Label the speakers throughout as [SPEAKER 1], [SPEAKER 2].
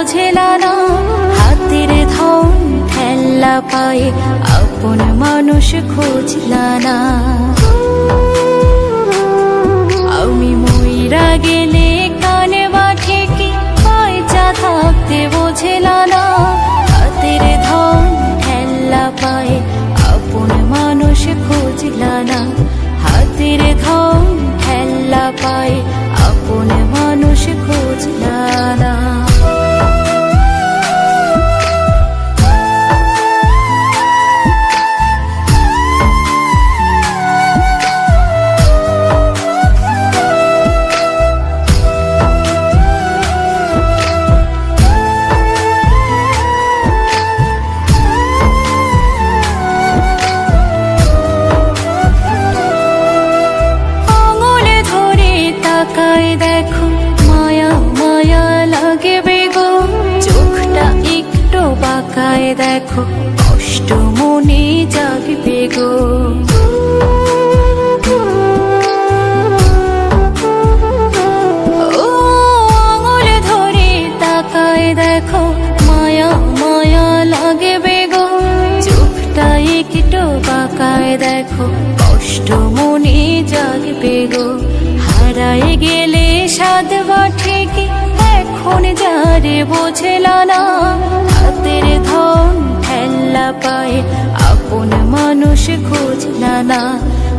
[SPEAKER 1] বুঝেলা না। হাতের ধন ঠেল্লা পায়ে আপন মানুষ খুঁজলা না। আমি মইরা গেলে কানে বাঠে কি পয়সা থাকতে বোঝেলা না। হাতের ধন ঠেল্লা পায়ে আপন মানুষ খুঁজলা না। হাতের ধন ঠেল্লা পায়ে দেখো কষ্ট মনে জাগবে গো। দেখো, মায়া মায়া লাগে বেগো দেখো কষ্ট মনে জাগবে গো। গেলে সাদ বাঠে কি এখন যারে বোঝেলা না, হাতের খুঁজলা না।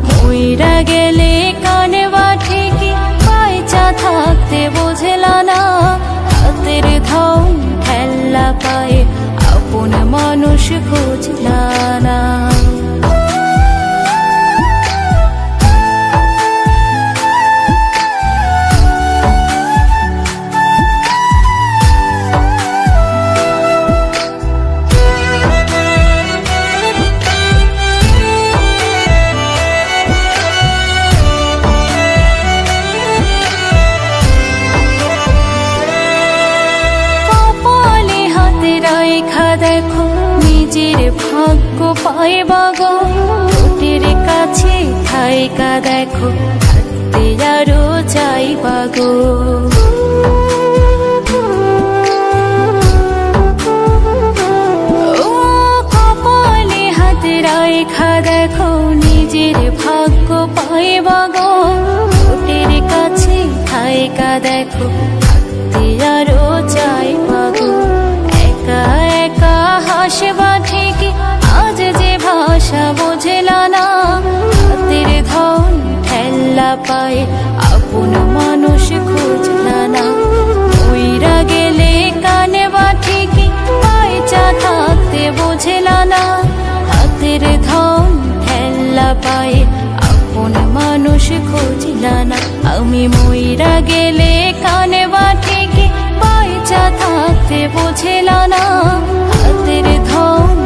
[SPEAKER 1] মইরা গেলে কানে বাঠে কি? পয়সা থাকতে বোঝেলা না। হাতের ধন খেলা পায়ে আপন মানুষ দেখো, নিজের ভাগ্য পায় বাগো। কাছে থাইকা দেখো, থাকতে আরও চাই বাগো। দেখো, নিজের কাছে দেখো হাসবা ঠিকই আজ যে ভাষা বোঝেলা না হাতের ধন ঠেল্লা পায়ে আপন মানুষ খুঁজলা না। উইরা গেলে কানে বা ঠিকই পয়সা থাকতে বোঝেলা না। হাতের ধন ঠেল্লা পায়ে আপন মানুষ খুঁজলা না। আমি মইরা গেলে কানে বা ঠিকই পয়সা থাকতে বোঝেলা না। হাতের